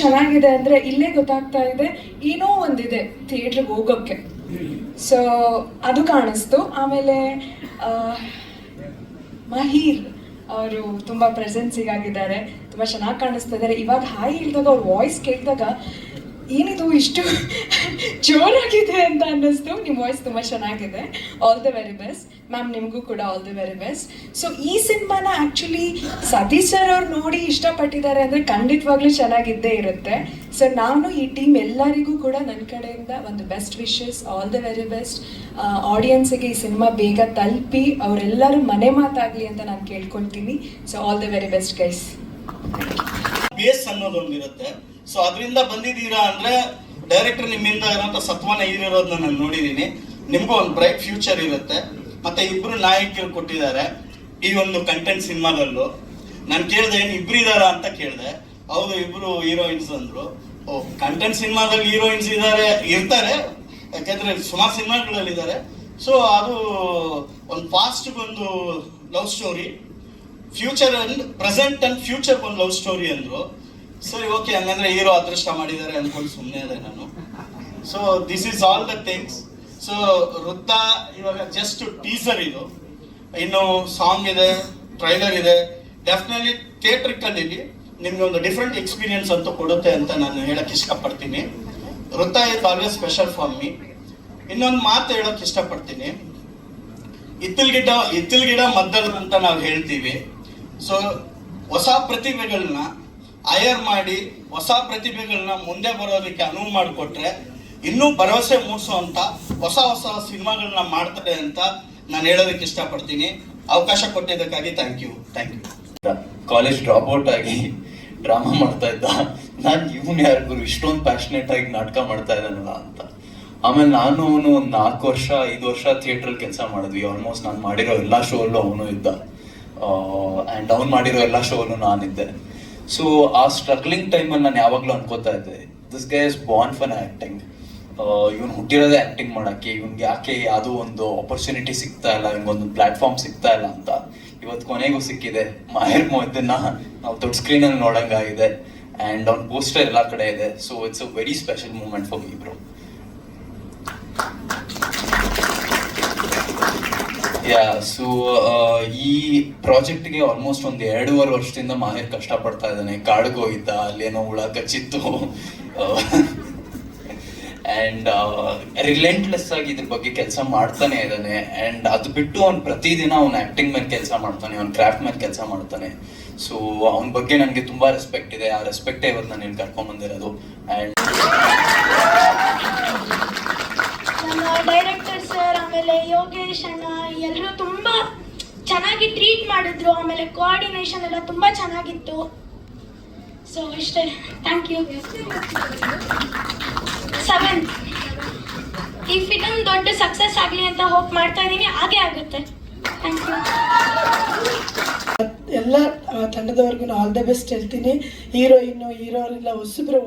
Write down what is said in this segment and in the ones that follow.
ಚೆನ್ನಾಗಿದೆ ಅಂದ್ರೆ ಇಲ್ಲೇ ಗೊತ್ತಾಗ್ತಾ ಇದೆ. ಏನೋ ಒಂದಿದೆ ಥಿಯೇಟ್ರಿಗೆ ಹೋಗೋಕ್ಕೆ. ಸೊ ಅದು ಕಾಣಿಸ್ತು. ಆಮೇಲೆ ಮಹೀರ್ ಅವರು ತುಂಬ ಪ್ರೆಸೆನ್ಸಿಗಾಗಿದ್ದಾರೆ ತುಂಬ ಚೆನ್ನಾಗಿ ಕಾಣಿಸ್ತಾ ಇದ್ದಾರೆ. ಇವಾಗ ಹಾಯ್ ಹೇಳಿದಾಗ ಅವ್ರ ವಾಯ್ಸ್ ಕೇಳಿದಾಗ ಏನಿದು, ಇಷ್ಟು ಜೋರಾಗಿದೆ ಅಂತ ಅನ್ನಿಸ್ತು. ನಿಮ್ಮ ವಾಯ್ಸ್ ತುಂಬ ಚೆನ್ನಾಗಿದೆ. All the very best ma'am ನಿಮಗೂ ಕೂಡ all the very best so ಈ ಸಿನಿಮಾನ ಆ್ಯಕ್ಚುಲಿ ಸತೀಶ್ ಸರ್ ಅವ್ರು ನೋಡಿ ಇಷ್ಟಪಟ್ಟಿದ್ದಾರೆ ಅಂದರೆ ಖಂಡಿತವಾಗ್ಲೂ ಚೆನ್ನಾಗಿದ್ದೇ ಇರುತ್ತೆ. ಸೊ ನಾನು ಈ ಟೀಮ್ ಎಲ್ಲರಿಗೂ ಕೂಡ ನನ್ನ ಕಡೆಯಿಂದ ಒಂದು best wishes all the very best ಆಡಿಯನ್ಸಿಗೆ ಈ ಸಿನಿಮಾ ಬೇಗ ತಲುಪಿ, ಅವರೆಲ್ಲರೂ ಮನೆ ಮಾತಾಗಲಿ ಅಂತ ನಾನು ಕೇಳ್ಕೊಳ್ತೀನಿ. So all the very best guys base ಅನ್ನೋದೊಂದಿರುತ್ತೆ so ಅದರಿಂದ ಬಂದಿದ್ದೀರಾ ಅಂದ್ರೆ ಡೈರೆಕ್ಟರ್ ನಿಮ್ಮಿಂದ ಇರೋಂಥ ಸತ್ವನ ಇರೋದನ್ನ ನಾನು ನೋಡಿದ್ದೀನಿ ನಿಮಗೂ ಒಂದು ಬ್ರೈಟ್ ಫ್ಯೂಚರ್ ಇರುತ್ತೆ. ಮತ್ತೆ ಇಬ್ರು ನಾಯಕಿಯರು ಕೊಟ್ಟಿದ್ದಾರೆ ಈ ಒಂದು ಕಂಟೆಂಟ್ ಸಿನಿಮಾದಲ್ಲೂ. ನಾನು ಕೇಳಿದೆ, ಏನು ಇಬ್ರು ಇದಾರ ಅಂತ ಕೇಳಿದೆ. ಹೌದು, ಇಬ್ರು ಹೀರೋಯಿನ್ಸ್ ಅಂದ್ರು. ಓ ಕಂಟೆಂಟ್ ಸಿನಿಮಾದಲ್ಲಿ ಹೀರೋಯಿನ್ಸ್ ಇದ್ದಾರೆ, ಇರ್ತಾರೆ. ಯಾಕೆಂದ್ರೆ ಸುಮಾರು ಸಿನಿಮಾಗಳಲ್ಲಿ ಇದ್ದಾರೆ ಸೊ ಅದು ಒಂದು ಫಾಸ್ಟ್ ಒಂದು love story future and present and future ಒಂದು ಲವ್ ಸ್ಟೋರಿ ಅಂದ್ರು. ಸರಿ ಓಕೆ ಹಂಗಂದ್ರೆ ಹೀರೋ ಅದೃಷ್ಟ ಮಾಡಿದ್ದಾರೆ ಅನ್ಕೊಂಡು ಸುಮ್ಮನೆ ಇದೆ ನಾನು. So this is all the things so Vritta ಇವಾಗ ಜಸ್ಟ್ ಟೀಸರ್ ಇದು. ಇನ್ನು ಸಾಂಗ್ ಇದೆ ಟ್ರೈಲರ್ ಇದೆ. ಡೆಫಿನೆಟ್ಲಿ ಥಿಯೇಟರ್ ಕಲೀಲಿ ನಿಮ್ಗೆ ಒಂದು ಡಿಫ್ರೆಂಟ್ ಎಕ್ಸ್ಪೀರಿಯನ್ಸ್ ಅಂತೂ ಕೊಡುತ್ತೆ ಅಂತ ನಾನು ಹೇಳಕ್ ಇಷ್ಟಪಡ್ತೀನಿ. Vritta is always special for me ಇನ್ನೊಂದು ಮಾತು ಹೇಳಕ್ ಇಷ್ಟಪಡ್ತೀನಿ. ಇತ್ತಿಲ್ ಗಿಡ ಇತ್ತಿಲ್ ಗಿಡ ಮದ್ದಲ್ ಅಂತ ನಾವು ಹೇಳ್ತೀವಿ. ಸೊ ಹೊಸ ಪ್ರತಿಭೆಗಳನ್ನ ಹೈಯರ್ ಮಾಡಿ ಹೊಸ ಪ್ರತಿಭೆಗಳನ್ನ ಮುಂದೆ ಬರೋದಕ್ಕೆ ಅನುವು ಮಾಡಿಕೊಟ್ರೆ ಇನ್ನೂ ಭರವಸೆ ಅಂತ ಹೊಸ ಹೊಸ ಸಿನಿಮಾಗಳನ್ನ ಮಾಡ್ತಾರೆ ಅಂತ ನಾನು ಹೇಳೋದಕ್ಕೆ ಇಷ್ಟಪಡ್ತೀನಿ. ಅವಕಾಶ ಕೊಟ್ಟಿದ್ದಕ್ಕಾಗಿ thank you thank you college drop out ಆಗಿ ಡ್ರಾಮಾ ಮಾಡ್ತಾ ಇದ್ದ. ನಾನು ಇವನ್ ಯಾರಿಗೂ ಇಷ್ಟೊಂದು ಪ್ಯಾಷನೇಟ್ ಆಗಿ ನಾಟಕ ಮಾಡ್ತಾ ಇದ್ದಾನಲ್ಲ ಅಂತ. ಆಮೇಲೆ ನಾನು ಅವನು ಒಂದು ನಾಲ್ಕು ವರ್ಷ, ಐದು ವರ್ಷ ಥಿಯೇಟ್ರಲ್ಲಿ ಕೆಲಸ ಮಾಡಿದ್ವಿ. ಆಲ್ಮೋಸ್ಟ್ ನಾನು ಮಾಡಿರೋ ಎಲ್ಲ ಶೋ ಅಲ್ಲೂ ಅವನು ಇದ್ದ. ಆ್ಯಂಡ್ ಅವ್ನು ಮಾಡಿರೋ ಎಲ್ಲ ಶೋ ಅಲ್ಲೂ ನಾನಿದ್ದೆ. ಸೊ ಆ ಸ್ಟ್ರಗ್ಲಿಂಗ್ ಟೈಮಲ್ಲಿ ನಾನು ಯಾವಾಗಲೂ ಅನ್ಕೋತಾ ಇದ್ದೆ. This guy is born fun acting ಇವನು ಹುಟ್ಟಿರೋದೇ ಆ್ಯಕ್ಟಿಂಗ್ ಮಾಡೋಕ್ಕೆ, ಇವ್ನಿಗೆ ಯಾಕೆ ಯಾವುದೋ ಒಂದು ಆಪರ್ಚುನಿಟಿ ಸಿಗ್ತಾ ಇಲ್ಲ ಒಂದು ಪ್ಲಾಟ್ಫಾರ್ಮ್ ಸಿಗ್ತಾ ಇಲ್ಲ ಅಂತ. ಇವತ್ತು ಕೊನೆಗೂ ಸಿಕ್ಕಿದೆ. ಮಾಹಿರ್ ಮೊಹದ್ದನ್ನ ನಾವು ದೊಡ್ಡ ಸ್ಕ್ರೀನಲ್ಲಿ ನೋಡಂಗಾಗಿದೆ. ಆ್ಯಂಡ್ ಅವ್ನ ಪೋಸ್ಟರ್ ಎಲ್ಲ ಕಡೆ ಇದೆ. So it's a very special moment for me bro ya so ಈ ಪ್ರಾಜೆಕ್ಟ್ಗೆ ಆಲ್ಮೋಸ್ಟ್ ಒಂದು ಎರಡೂವರೆ ವರ್ಷದಿಂದ ಮಾಹಿರ್ ಕಷ್ಟಪಡ್ತಾ ಇದ್ದಾನೆ. ಕಾಡಿಗೆ ಹೋಗಿದ್ದ, ಅಲ್ಲೇನೋ ಹುಳ ಕಚ್ಚಿತ್ತು ಆ್ಯಂಡ್ ರಿಲೆಂಟ್ಲೆಸ್ ಆಗಿ ಇದ್ರ ಬಗ್ಗೆ ಕೆಲಸ ಮಾಡ್ತಾನೆ ಇದ್ದಾನೆ. ಆ್ಯಂಡ್ ಅದು ಬಿಟ್ಟು ಅವ್ನು ಪ್ರತಿದಿನ ಅವ್ನು ಆ್ಯಕ್ಟಿಂಗ್ ಮೇಲೆ ಕೆಲಸ ಮಾಡ್ತಾನೆ, ಅವ್ನು ಕ್ರಾಫ್ಟ್ ಮೇಲೆ ಕೆಲಸ ಮಾಡ್ತಾನೆ. ಸೊ ಅವನ ಬಗ್ಗೆ ನನಗೆ ತುಂಬ ರೆಸ್ಪೆಕ್ಟ್ ಇದೆ. ಆ ರೆಸ್ಪೆಕ್ಟೇ ಇವತ್ತು ನಾನು ಇಲ್ಲಿ ಕರ್ಕೊಂಬಂದಿರೋದು ಆ್ಯಂಡ್ ಡೈರೆಕ್ಟರ್ ಸರ್ ಆಮೇಲೆ ಯೋಗೇಶ್ ಅಣ್ಣ ಎಲ್ಲರೂ ತುಂಬ ಚೆನ್ನಾಗಿ ಟ್ರೀಟ್ ಮಾಡಿದ್ರು. ಆಮೇಲೆ ಕೋಆರ್ಡಿನೇಷನ್ ಎಲ್ಲ ತುಂಬ ಚೆನ್ನಾಗಿತ್ತು. ಸೊ ಇಷ್ಟೇ. ಥ್ಯಾಂಕ್ ಯು ಸೆವೆನ್ ಈ ಫಿಲಮ್ ದೊಡ್ಡ ಸಕ್ಸಸ್ ಆಗಲಿ ಅಂತ ಹೋಪ್ ಮಾಡ್ತಾ ಇದ್ದೀನಿ, ಹಾಗೆ ಆಗುತ್ತೆ. ಥ್ಯಾಂಕ್ ಯು ಎಲ್ಲ ತಂಡದವರಿಗೂ ಆಲ್ ದ ಬೆಸ್ಟ್ ಹೇಳ್ತೀನಿ. ಹೀರೋಯಿನ್ನು ಹೀರೋರೆಲ್ಲ ಹೊಸಬ್ರು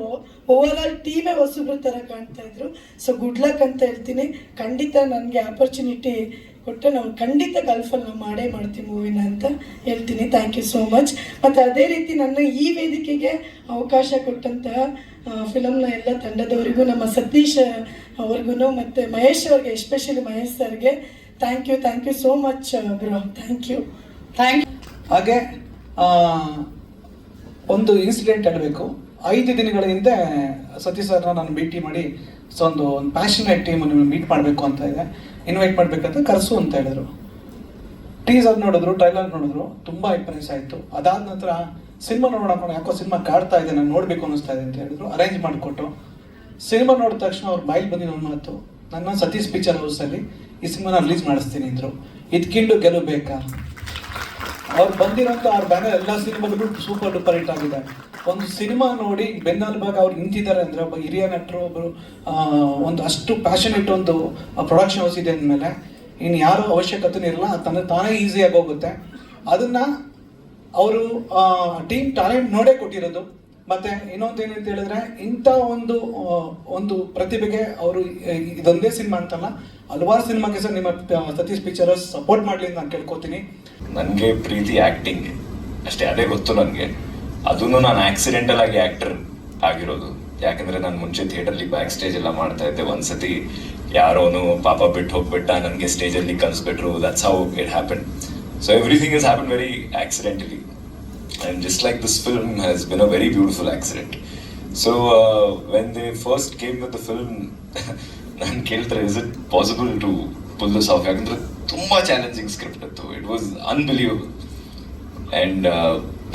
ಓವರ್ ಆಲ್ ಟೀಮೇ ಹೊಸಬ್ರು ಥರ ಕಾಣ್ತಾ ಇದ್ರು. ಸೊ ಗುಡ್ ಲಕ್ ಅಂತ ಹೇಳ್ತೀನಿ. ಖಂಡಿತ ನನಗೆ ಆಪರ್ಚುನಿಟಿ ಕೊಟ್ಟರೆ ನಾವು ಖಂಡಿತ ಗಲ್ಫಲ್ಲಿ ನಾವು ಮಾಡೇ ಮಾಡ್ತೀವಿ ಮೂವಿನ ಅಂತ ಹೇಳ್ತೀನಿ. ಥ್ಯಾಂಕ್ ಯು ಸೋ ಮಚ್ ಮತ್ತು ಅದೇ ರೀತಿ ನನ್ನ ಈ ವೇದಿಕೆಗೆ ಅವಕಾಶ ಕೊಟ್ಟಂತಹ ಫಿಲಮ್ನ ಎಲ್ಲ ತಂಡದವರಿಗೂ, ನಮ್ಮ ಸತೀಶ್ ಅವ್ರಿಗೂ ಮತ್ತು ಮಹೇಶ್ ಅವ್ರಿಗೆ ಎಸ್ಪೆಷಲಿ ಮಹೇಶ್ ಸರ್ಗೆ thank you thank you so much bro thank you thank ಹಾಗೆ ಒಂದು ಇನ್ಸಿಡೆಂಟ್ ಹೇಳಬೇಕು. ಐದು ದಿನಗಳ ಹಿಂದೆ ಸತೀಶ್ ಸರ್ನ ನಾನು ಭೇಟಿ ಮಾಡಿ, ಸೊ ಒಂದು ಒಂದು ಪ್ಯಾಷನೇಟ್ ಟೀಮ್ ಮೀಟ್ ಮಾಡಬೇಕು ಅಂತ ಇದೆ. ಇನ್ವೈಟ್ ಮಾಡಬೇಕಂತ ಕರೆಸು ಅಂತ ಹೇಳಿದ್ರು. ಟೀಸರ್ ನೋಡಿದ್ರು ಟ್ರೈಲರ್ ನೋಡಿದ್ರು, ತುಂಬ ಇಂಪ್ರೆಸ್ ಆಯಿತು. ಅದಾದ ನಂತರ ಸಿನಿಮಾ ನೋಡೋಣ ಯಾಕೋ ಸಿನಿಮಾ ಕಾಡ್ತಾ ಇದೆ ನಾನು ನೋಡಬೇಕು ಅನ್ನಿಸ್ತಾ ಇದೆ ಅಂತ ಹೇಳಿದ್ರು. ಅರೇಂಜ್ ಮಾಡಿಕೊಟ್ಟು. ಸಿನಿಮಾ ನೋಡಿದ ತಕ್ಷಣ ಅವ್ರು ಬಾಯಿಗೆ ಬಂದಿ ನನ್ನ ಮಾತು. ನನ್ನ ಸತೀಶ್ ಪಿಕ್ಚರ್ ಹೌಸಲ್ಲಿ ಈ ಸಿನಿಮಾನ ರಿಲೀಸ್ ಮಾಡಿಸ್ತೀನಿ ಅಂದರು. ಇದ್ಕಿಂಡು ಗೆಲುವು ಬೇಕಾ? ಅವ್ರು ಬಂದಿರೋಂಥ ಅವ್ರ ಬ್ಯಾನರ್ ಎಲ್ಲ ಸಿನಿಮಾಗಳು ಸೂಪರ್ ಡೂಪರ್ ಹಿಟ್ ಆಗಿದೆ. ಒಂದು ಸಿನಿಮಾ ನೋಡಿ ಬೆನ್ನೆಲುಬಾಗ ಅವ್ರು ನಿಂತಿದ್ದಾರೆ ಅಂದ್ರೆ ಒಬ್ಬ ಹಿರಿಯ ನಟರು ಒಬ್ಬರು ಒಂದು ಅಷ್ಟು ಪ್ಯಾಷನೇಟ್ ಒಂದು ಪ್ರೊಡಕ್ಷನ್ ಹೌಸ್ ಇದೆ ಅಂದಮೇಲೆ ಇನ್ನು ಯಾರು ಅವಶ್ಯಕತೆ ಇರಲ್ಲ ತನ್ನ ತಾನೇ ಈಸಿಯಾಗಿ ಹೋಗುತ್ತೆ. ಅದನ್ನ ಅವರು ಟೀಮ್ ಟ್ಯಾಲೆಂಟ್ ನೋಡೇ ಕೊಟ್ಟಿರೋದು. ಮತ್ತೆ ಇನ್ನೊಂದು ಏನಂತ ಹೇಳಿದ್ರೆ ಇಂಥ ಒಂದು ಒಂದು ಪ್ರತಿಭೆಗೆ ಅವರು ಇದೊಂದೇ ಸಿನಿಮಾ ಅಂತಲ್ಲ, ಹಲವಾರು ಸಿನಿಮಾಗೆ ಸರ್ ನಿಮ್ಮ ಸತೀಶ್ ಪಿಕ್ಚರ್ ಸಪೋರ್ಟ್ ಮಾಡಲಿ ಅಂತ ನಾನು ಕೇಳ್ಕೊತೀನಿ. ನನಗೆ ಪ್ರೀತಿ ಆ್ಯಕ್ಟಿಂಗ್ ಅಷ್ಟೇ ಅದೇ ಗೊತ್ತು ನನಗೆ. ಅದನ್ನು ನಾನು ಆಕ್ಸಿಡೆಂಟಲ್ ಆಗಿ ಆ್ಯಕ್ಟರ್ ಆಗಿರೋದು. ಯಾಕಂದ್ರೆ ನಾನು ಮುಂಚೆ ಥಿಯೇಟರ್ಲಿ ಬ್ಯಾಕ್ ಸ್ಟೇಜ್ ಎಲ್ಲ ಮಾಡ್ತಾ ಇದ್ದೆ. ಒಂದ್ಸತಿ ಯಾರೋನು ಪಾಪ ಬಿಟ್ಟು ಹೋಗ್ಬಿಟ್ಟ ನನಗೆ ಸ್ಟೇಜಲ್ಲಿ ಕಲಿಸ್ಬಿಟ್ರು that's how it happen so everything is happen very accidentally I just like this film has been a very beautiful accident so when they first came with the film, ನಾನು ಕೇಳ್ತಾರೆ is it possible to pull this off ಯಾಕಂದ್ರೆ ತುಂಬಾ challenging script ಇತ್ತು. It was unbelievable and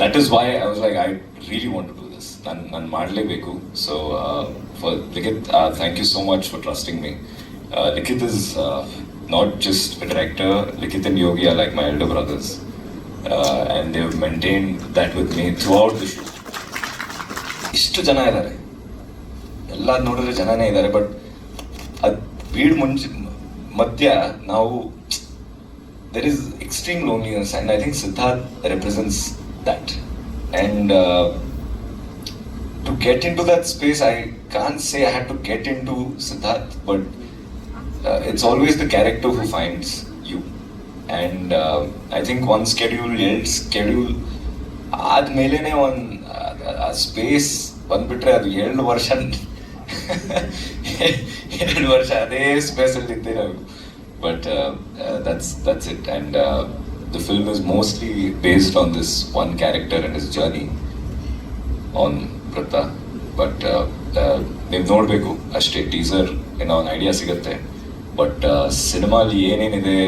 that is why I was like I really want to this ನಾನು ನಾನು ಮಾಡಲೇಬೇಕು. So for Likhith thank you so much for trusting me Likhith is not just a director Likhith and Yogi are like my elder brothers and they have maintain that with me throughout the shoot ಇಷ್ಟು ಜನ ಇದ್ದಾರೆ. ಎಲ್ಲ ನೋಡಿದ್ರೆ ಜನನೇ ಇದ್ದಾರೆ but ಅದು bead ಮುಂಚೆ ಮಧ್ಯ ನಾವು there is extreme loneliness and i think siddharth represents that and uh, to get into that space i can't say i had to get into siddharth but uh, it's always the character who finds you and uh, i think one schedule else schedule ಆದ್ಮೇಲೆನೆ ಒಂದು ಆ space ಬಂದ್ಬಿಟ್ರೆ ಅದು ಎರಡು ವರ್ಷ ಎರಡು ವರ್ಷ ಅದೇ ಸ್ಪೇಸಲ್ಲಿ ಇದ್ದೆ ನಾವು but that's that's it and the film is mostly based on this one character and his journey on Vritta but ನೀವು ನೋಡಬೇಕು. ಅಷ್ಟೇ ಟೀಸರ್ ಏನೋ ಒಂದು ಐಡಿಯಾ ಸಿಗುತ್ತೆ. ಬಟ್ ಸಿನಿಮಾಲಿ ಏನೇನಿದೆ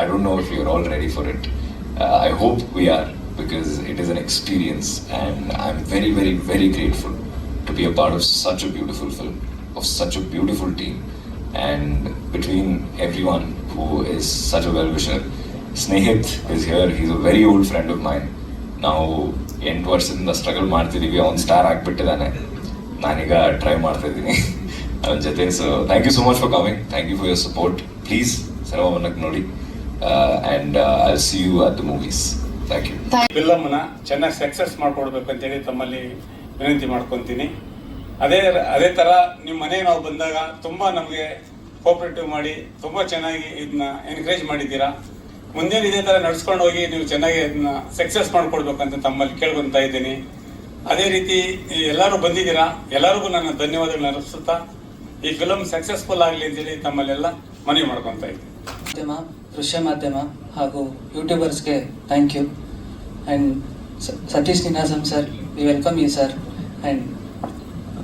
I don't know if you are all ready for it I hope we are because it is an experience and I am very very very grateful to be a part of such a beautiful film, of such a beautiful team, and between everyone who is such a well wisher. Snehit is here, he's a very old friend of mine. ನಾವು ಎಂಟು ವರ್ಷದಿಂದ struggle ಮಾಡ್ತಿದ್ದೀವಿ ಅವ್ನು star ಆಗಿಬಿಟ್ಟಿದ್ದಾನೆ ನಾನೀಗ try ಮಾಡ್ತಾ ಇದ್ದೀನಿ. ಅವನ ಜೊತೆ. So thank you so much for coming thank you for your support please ಸಿನಿಮಾವನ್ನಕ್ಕೆ ನೋಡಿ. And I see you at the movies thank you ಫಿಲಮ್ನ ಚೆನ್ನಾಗಿ ಸಕ್ಸಸ್ ಮಾಡ್ಕೊಡ್ಬೇಕು ಅಂತೇಳಿ ತಮ್ಮಲ್ಲಿ ವಿನಂತಿ ಮಾಡ್ಕೊತೀನಿ. ಅದೇ ಅದೇ ಥರ ನಿಮ್ಮ ಮನೆಗೆ ನಾವು ಬಂದಾಗ ತುಂಬ ನಮಗೆ ಕೋಪರೇಟಿವ್ ಮಾಡಿ, ತುಂಬ ಚೆನ್ನಾಗಿ ಇದನ್ನ ಎನ್ಕರೇಜ್ ಮಾಡಿದ್ದೀರಾ? ಮುಂದೆ ಇದೇ ಥರ ನಡ್ಸ್ಕೊಂಡು ಹೋಗಿ ನೀವು ಚೆನ್ನಾಗಿ ಇದನ್ನ ಸಕ್ಸಸ್ ಮಾಡ್ಕೊಡ್ಬೇಕಂತ ತಮ್ಮಲ್ಲಿ ಕೇಳ್ಕೊತಾ ಇದ್ದೀನಿ. ಅದೇ ರೀತಿ ಎಲ್ಲರೂ ಬಂದಿದ್ದೀರಾ? ಎಲ್ಲರಿಗೂ ನನ್ನ ಧನ್ಯವಾದಗಳನ್ನ ಅರ್ಪಿಸುತ್ತಾ, ಈ ಫಿಲಮ್ ಸಕ್ಸಸ್ಫುಲ್ ಆಗಲಿ ಅಂತೇಳಿ ತಮ್ಮಲ್ಲೆಲ್ಲ ಮನವಿ ಮಾಡ್ಕೊತಾ ಇದ್ದೀನಿ. ಮಾಧ್ಯಮ, ದೃಶ್ಯ ಮಾಧ್ಯಮ ಹಾಗೂ ಯೂಟ್ಯೂಬರ್ಸ್ಗೆ thank you and Satish Ninasam sir we welcome you sir and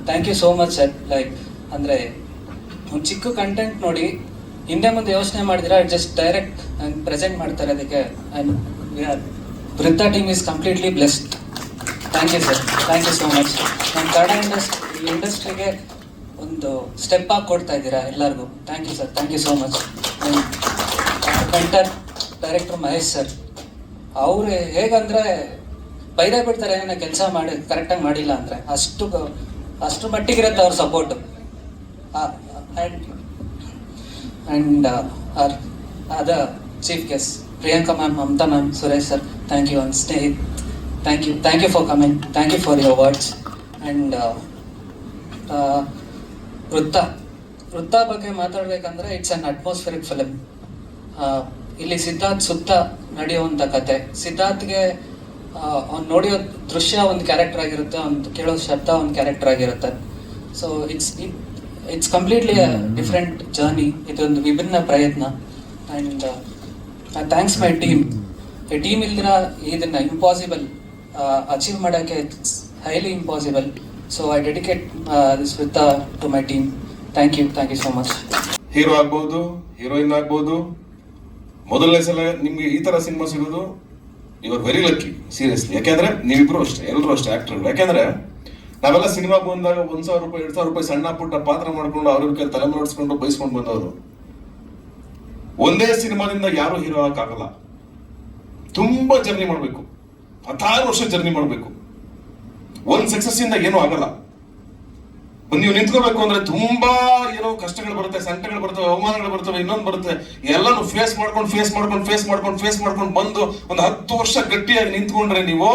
thank you so much sir like ಅಂದರೆ ಒಂದು ಚಿಕ್ಕ ಕಂಟೆಂಟ್ ನೋಡಿ, ಹಿಂದೆ ಮುಂದೆ ಯೋಚನೆ ಮಾಡಿದ್ರೆ ಜಸ್ಟ್ ಡೈರೆಕ್ಟ್ ನಂಗೆ ಪ್ರೆಸೆಂಟ್ ಮಾಡ್ತಾರೆ ಅದಕ್ಕೆ. Vritta team is completely blessed thank you sir thank you so much ನಮ್ಮ ಕನ್ನಡ ಇಂಡಸ್ಟ್ರಿ ಇಂಡಸ್ಟ್ರಿಗೆ ಒಂದು ಸ್ಟೆಪ್ ಆಗಿ ಕೊಡ್ತಾ ಇದ್ದೀರಾ ಎಲ್ಲರಿಗೂ? Thank you sir thank you so much ಕಂಟರ್ director Mahesh sir ಅವರು ಹೇಗಂದರೆ ಬೈದೇ ಬಿಡ್ತಾರೆ, ಏನೋ ಕೆಲಸ ಮಾಡಿ ಕರೆಕ್ಟಾಗಿ ಮಾಡಿಲ್ಲ ಅಂದರೆ. ಅಷ್ಟು ಅಷ್ಟು ಮಟ್ಟಿಗಿರುತ್ತೆ ಅವ್ರ ಸಪೋರ್ಟ್ ಆ್ಯಂಡ್ ಅದ chief guest Priyanka ma'am Mamata ma'am Suresh sir thank you and Snehith thank you thank you for coming thank you for your words and Vritta Vritta ಬಗ್ಗೆ ಮಾತಾಡ್ಬೇಕಂದ್ರೆ ಇಟ್ಸ್ ಅನ್ ಅಟ್ಮಾಸ್ಫಿಯರಿಕ್ ಫಿಲಮ್ ಇಲ್ಲಿ ಸಿದ್ಧಾರ್ಥ್ ಸುತ್ತ ನಡೆಯುವಂಥ ಕತೆ. ಸಿದ್ಧಾರ್ಥ್ಗೆ ಅವ್ನು ನೋಡಿಯೋ ದೃಶ್ಯ ಒಂದು ಕ್ಯಾರೆಕ್ಟರ್ ಆಗಿರುತ್ತೆ ಅವ್ನು ಕೇಳೋ ಶಬ್ದ ಒಂದು ಕ್ಯಾರೆಕ್ಟರ್ ಆಗಿರುತ್ತೆ. So it's it's completely different journey ಇದೊಂದು ವಿಭಿನ್ನ ಪ್ರಯತ್ನ. ಆ್ಯಂಡ್ ಥ್ಯಾಂಕ್ಸ್ ಮೈ ಟೀಮ್ ಈ ಟೀಮ್ ಇಲ್ದಿರ ಇದನ್ನ ಇಂಪಾಸಿಬಲ್ ಅಚೀವ್ ಮಾಡೋಕ್ಕೆ it's highly impossible so I dedicate this with to my team thank you thank you so much hero ಆಗ್ಬೋದು heroine ಆಗ್ಬೋದು. ಮೊದಲನೇ ಸಲ ನಿಮಗೆ ಈ ಥರ ಸಿನಿಮಾ ಸಿಗೋದು? You are very lucky seriously ಯಾಕೆಂದ್ರೆ ನೀವಿಬ್ರು ಅಷ್ಟೇ ಎಲ್ಲರೂ ಅಷ್ಟೇ ಆಕ್ಟರ್ಗಳು ಯಾಕೆಂದ್ರೆ ನಾವೆಲ್ಲ ಸಿನಿಮಾ ಬಂದಾಗ ಒಂದ್ ಸಾವಿರ ರೂಪಾಯಿ, ಎರಡ್ ಸಾವಿರ ರೂಪಾಯಿ ಸಣ್ಣ ಪುಟ್ಟ ಪಾತ್ರ ಮಾಡ್ಕೊಂಡು ಅವ್ರ ಕೈ ತಲೆ ಮಾಡಿಸ್ಕೊಂಡು ಬೈಸ್ಕೊಂಡು ಬಂದವರು. ಒಂದೇ ಸಿನಿಮಾದಿಂದ ಯಾರು ಹೀರೋ ಆಗಕ್ಕಾಗಲ್ಲ. ತುಂಬಾ ಜರ್ನಿ ಮಾಡಬೇಕು. ಹತ್ತಾರು ವರ್ಷ ಜರ್ನಿ ಮಾಡಬೇಕು. ಒಂದ್ ಸಕ್ಸಸ್ ಇಂದ ಏನೂ ಆಗಲ್ಲ. ನೀವು ನಿಂತ್ಕೋಬೇಕು ಅಂದ್ರೆ ತುಂಬಾ ಏನೋ ಕಷ್ಟಗಳು ಬರುತ್ತೆ, ಸಂಕಟಗಳು ಬರ್ತವೆ, ಅವಮಾನಗಳು ಬರ್ತವೆ, ಇನ್ನೊಂದು ಬರುತ್ತೆ. ಎಲ್ಲಾನು ಫೇಸ್ ಮಾಡ್ಕೊಂಡು ಫೇಸ್ ಮಾಡ್ಕೊಂಡು ಫೇಸ್ ಮಾಡ್ಕೊಂಡು ಫೇಸ್ ಮಾಡ್ಕೊಂಡು ಬಂದು ಒಂದು ಹತ್ತು ವರ್ಷ ಗಟ್ಟಿಯಾಗಿ ನಿಂತ್ಕೊಂಡ್ರೆ ನೀವು,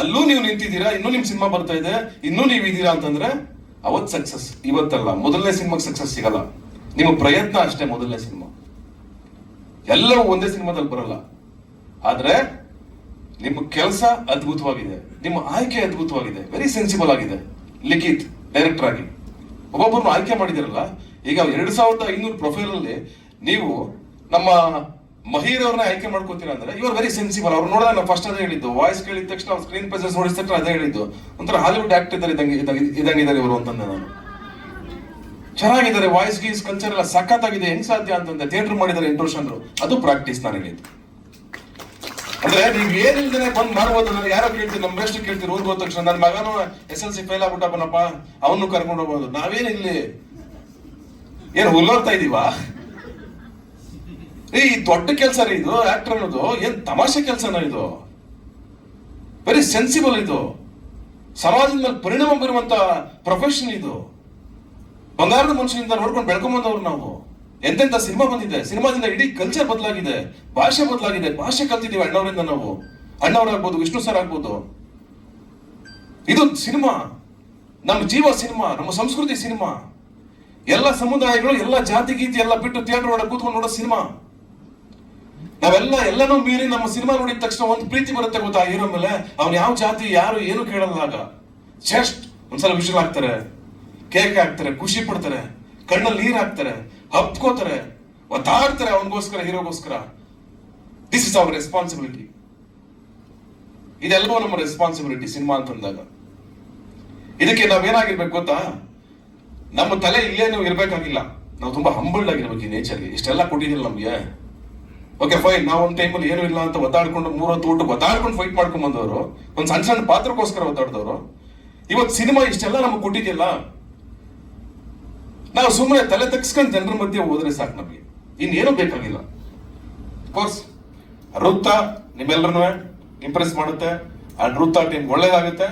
ಅಲ್ಲೂ ನೀವು ನಿಂತಿದ್ದೀರಾ, ಇನ್ನೂ ನಿಮ್ ಸಿನಿಮಾ ಬರ್ತಾ ಇದೆ, ಇನ್ನೂ ನೀವು ಇದ್ದೀರಾ ಅಂತಂದ್ರೆ ಅವತ್ ಸಕ್ಸಸ್ ಇವತ್ತಲ್ಲ, ಮೊದಲನೇ ಸಿನಿಮಾಗೆ ಸಕ್ಸಸ್ ಸಿಗಲ್ಲ. ನಿಮ್ಮ ಪ್ರಯತ್ನ ಅಷ್ಟೇ ಮೊದಲನೇ ಸಿನಿಮಾ. ಎಲ್ಲವೂ ಒಂದೇ ಸಿನಿಮಾದಲ್ಲಿ ಬರಲ್ಲ. ಆದ್ರೆ ನಿಮ್ಮ ಕೆಲಸ ಅದ್ಭುತವಾಗಿದೆ. ನಿಮ್ಮ ಆಯ್ಕೆ ಅದ್ಭುತವಾಗಿದೆ. ವೆರಿ ಸೆನ್ಸಿಬಲ್ ಆಗಿದೆ. ಲಿಖಿತ್ ಡೈರೆಕ್ಟರ್ ಆಗಿ. ಒಬ್ಬೊಬ್ಬರನ್ನು ಆಯ್ಕೆ ಮಾಡಿದಿರಲ್ಲ ಈಗ ಎರಡ್ ಸಾವಿರದ ಐನೂರು ಪ್ರೊಫೈಲ್ ಅಲ್ಲಿ ನೀವು ನಮ್ಮ ಮಹೀರ್ ಅವ್ರನ್ನ ಆಯ್ಕೆ ಮಾಡ್ಕೋತೀರಾ ಅಂದ್ರೆ ಇವರು ವೆರಿ ಸೆನ್ಸಿಬಲ್ ಅವ್ರು ನೋಡಿದ್ರೆ ನಾವು ಫಸ್ಟ್ ಅದೇ ಹೇಳಿದ್ದು. ವಾಯ್ಸ್ ಕೇಳಿದ ತಕ್ಷಣ ಅವ್ರು ಸ್ಕ್ರೀನ್ ಪ್ರೆಸೆನ್ಸ್ ನೋಡಿದ ತಕ್ಷಣ ಅದೇ ಹೇಳಿದ್ದು. ಒಂಥರ ಹಾಲಿವುಡ್ ಆಕ್ಟ್ ಇದ್ದಾರೆ ಇದಂಗೆ ಇದಂಗೆ- ಇದ್ದಾರೆ ಇವರು ಅಂತಂದೆ ನಾನು. ಚೆನ್ನಾಗಿದ್ದಾರೆ. ವಾಯ್ಸ್ ಗೀಸ್ ಕಲ್ಚರ್ ಎಲ್ಲ ಸಖತ್ತಾಗಿದೆ. ಹೆಂಗ್ ಸಾಧ್ಯ ಅಂತಂದ್ರೆ ಥಿಯೇಟರ್ ಮಾಡಿದ್ದಾರೆ ಎಂಟು ವರ್ಷ ಅದು ಪ್ರಾಕ್ಟೀಸ್ ನಾನು ಹೇಳಿದ್ದು. ಅಂದ್ರೆ ನೀವ್ ಏನಿಲ್ದೇನೆ ಬಂದ್ ಮಾಡ್ಬೋದು. ನಾನು ಯಾರೋ ಕೇಳ್ತೀನಿ ನಮ್ಮ ಬೆಸ್ಟ್ ಕೇಳ್ತೀರಿ ಊರಿಗೆ ತಕ್ಷಣ. ನನ್ನ ಮಗನು ಎಸ್ ಎಲ್ ಸಿ ಫೇಲ್ ಆಗ್ಬಿಟ್ಟಪ್ಪನಪ್ಪ ಅವನು ಕರ್ಕೊಂಡು ಹೋಗ್ಬೋದು. ನಾವೇನ್ ಇಲ್ಲಿ ಏನ್ ಹುಲ್ಲೋರ್ತಾ ಇದೀವಾ? ಈ ದೊಡ್ಡ ಕೆಲಸ ರೀ ಇದು ಆಕ್ಟರ್ ಅನ್ನೋದು. ಏನ್ ತಮಾಷೆ ಕೆಲಸನ ಇದು? ವೆರಿ ಸೆನ್ಸಿಬಲ್ ಇದು. ಸಮಾಜದ ಮೇಲೆ ಪರಿಣಾಮ ಬೀರುವಂತ ಪ್ರೊಫೆಷನ್ ಇದು. ಬಂಗಾರದ ಮನುಷ್ಯನಿಂದ ನೋಡ್ಕೊಂಡು ಬೆಳ್ಕೊಂಬಂದವ್ರು ನಾವು. ಎಂತೆಂತ ಸಿನಿಮಾ ಬಂದಿದೆ? ಸಿನಿಮಾದಿಂದ ಇಡೀ ಕಲ್ಚರ್ ಬದಲಾಗಿದೆ. ಭಾಷೆ ಬದಲಾಗಿದೆ. ಭಾಷೆ ಕಲ್ತಿದ್ದೀವಿ ಅಣ್ಣವರಿಂದ ನಾವು. ಅಣ್ಣವರಾಗ್ಬೋದು, ವಿಷ್ಣು ಸರ್ ಆಗ್ಬೋದು. ಇದು ಸಿನಿಮಾ. ನಮ್ಮ ಜೀವ ಸಿನಿಮಾ, ನಮ್ಮ ಸಂಸ್ಕೃತಿ ಸಿನಿಮಾ. ಎಲ್ಲ ಸಮುದಾಯಗಳು, ಎಲ್ಲ ಜಾತಿ, ಗೀತಿ, ಎಲ್ಲ ಬಿಟ್ಟು ಥಿಯೇಟರ್ ಒಳಗೆ ಕೂತ್ಕೊಂಡು ನೋಡೋ ಸಿನಿಮಾ. ನಾವೆಲ್ಲ ಎಲ್ಲನೂ ಮೀರಿ ನಮ್ಮ ಸಿನಿಮಾ ನೋಡಿದ ತಕ್ಷಣ ಒಂದು ಪ್ರೀತಿ ಬರುತ್ತೆ ಗೊತ್ತಾ ಹೀರೋ ಮೇಲೆ? ಅವ್ನು ಯಾವ ಜಾತಿ, ಯಾರು, ಏನು ಕೇಳಲ್ಲ ಆಗ. ಜಸ್ಟ್ ಒಂದ್ಸಲ ವಿಷಲ್ ಹಾಕ್ತಾರೆ. ಕೇಕ್ ಹಾಕ್ತಾರೆ, ಖುಷಿ ಪಡ್ತಾರೆ. ಕಣ್ಣಲ್ಲಿ ನೀರ್ ಹಾಕ್ತಾರೆ. ಹಪ್ಕೋತಾರೆ ಒತ್ತಾಡ್ತಾರೆ ಅವನಿಗೋಸ್ಕರ, ಹೀರೋಗೋಸ್ಕರ. ದಿಸ್ ಇಸ್ ಅವರ್ ರೆಸ್ಪಾನ್ಸಿಬಿಲಿಟಿ ಇದೆಲ್ಲವೂ ನಮ್ಮ ರೆಸ್ಪಾನ್ಸಿಬಿಲಿಟಿ ಸಿನಿಮಾ ಅಂತಂದಾಗ ಇದಕ್ಕೆ ನಾವೇನಾಗಿರ್ಬೇಕು ಗೊತ್ತಾ? ನಮ್ಮ ತಲೆ ಇಲ್ಲೇನು ಇರಬೇಕಾಗಿಲ್ಲ. ನಾವು ತುಂಬಾ ಹಂಬಲ್ಡ್ ಆಗಿರ್ಬೇಕು ಈ ನೇಚರ್ಗೆ ಇಷ್ಟೆಲ್ಲ ಕೊಟ್ಟಿದ್ದಿಲ್ಲ ನಮಗೆ. ಓಕೆ ಫೈನ್ ನಾವು ಒಂದು ಟೈಮಲ್ಲಿ ಏನೂ ಇಲ್ಲ ಅಂತ ಒತ್ತಾಡ್ಕೊಂಡು ಮೂರೊತ್ತು ಊಟ ಒತ್ತಾಡ್ಕೊಂಡು ಫೈಟ್ ಮಾಡ್ಕೊಂಡ್ ಬಂದವರು, ಒಂದು ಸಣ್ಣ ಸಣ್ಣ ಪಾತ್ರಕ್ಕೋಸ್ಕರ ಒತ್ತಾಡ್ದವರು ಇವತ್ತು ಸಿನಿಮಾ ಇಷ್ಟೆಲ್ಲ ನಮಗೆ ಕೊಟ್ಟಿದ್ಯಲ್ಲ? ನಾವು ಸುಮ್ಮನೆ ತಲೆ ತಗ್ಸ್ಕೊಂಡು ಜನರ ಮಧ್ಯೆ ಹೋದ್ರೆ ಸಾಕು ನಮಗೆ. ಇನ್ನೇನು ಬೇಕಾಗಿಲ್ಲ. ಕೋರ್ಸ್ ವೃತ್ತ ನಿಮ್ಮೆಲ್ಲರನ್ನೂ ಇಂಪ್ರೆಸ್ ಮಾಡುತ್ತೆ. ಆ ವೃತ್ತ ಟೀಮ್ ಒಳ್ಳೇದಾಗುತ್ತೆ.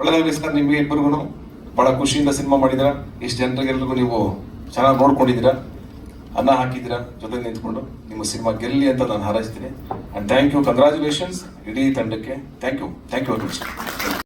ಒಳ್ಳೇದಾಗಲಿ ಸರ್ ನಿಮಗೆ ಇಬ್ಬರಿಗೂ ಬಹಳ ಖುಷಿಯಿಂದ ಸಿನಿಮಾ ಮಾಡಿದಿರ. ಇಷ್ಟು ಜನರಿಗೆಲ್ರಿಗೂ ನೀವು ಚೆನ್ನಾಗಿ ನೋಡ್ಕೊಂಡಿದ್ದೀರ ಅನ್ನ ಹಾಕಿದ್ದೀರ ಜೊತೆ ನಿಂತ್ಕೊಂಡು ನಿಮ್ಮ ಸಿನಿಮಾ ಗೆಲ್ಲಿ ಅಂತ ನಾನು ಹಾರೈಸ್ತೀನಿ. ಆ್ಯಂಡ್ ಥ್ಯಾಂಕ್ ಯು ಕಂಗ್ರಾಚುಲೇಷನ್ಸ್ ಇಡೀ ತಂಡಕ್ಕೆ thank you thank you very much